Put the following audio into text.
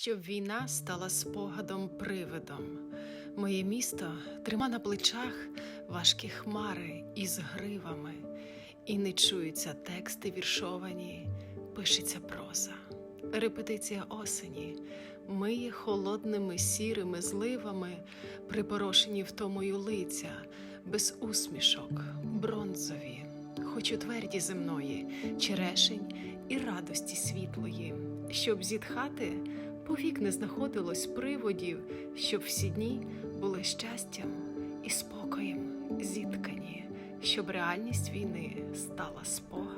щоб війна стала спогадом привидом. Моє місто трима на плечах важкі хмари із гривами, і не чуються тексти віршовані, пишеться проза. Репетиція осені миє холодними сірими зливами, припорошені втомою лиця, без усмішок, бронзові, хоч у тверді земної, черешень і радості світлої, щоб зітхати, повік не знаходилось приводів, щоб всі дні були щастям і спокоєм зіткані, щоб реальність війни стала спогадом.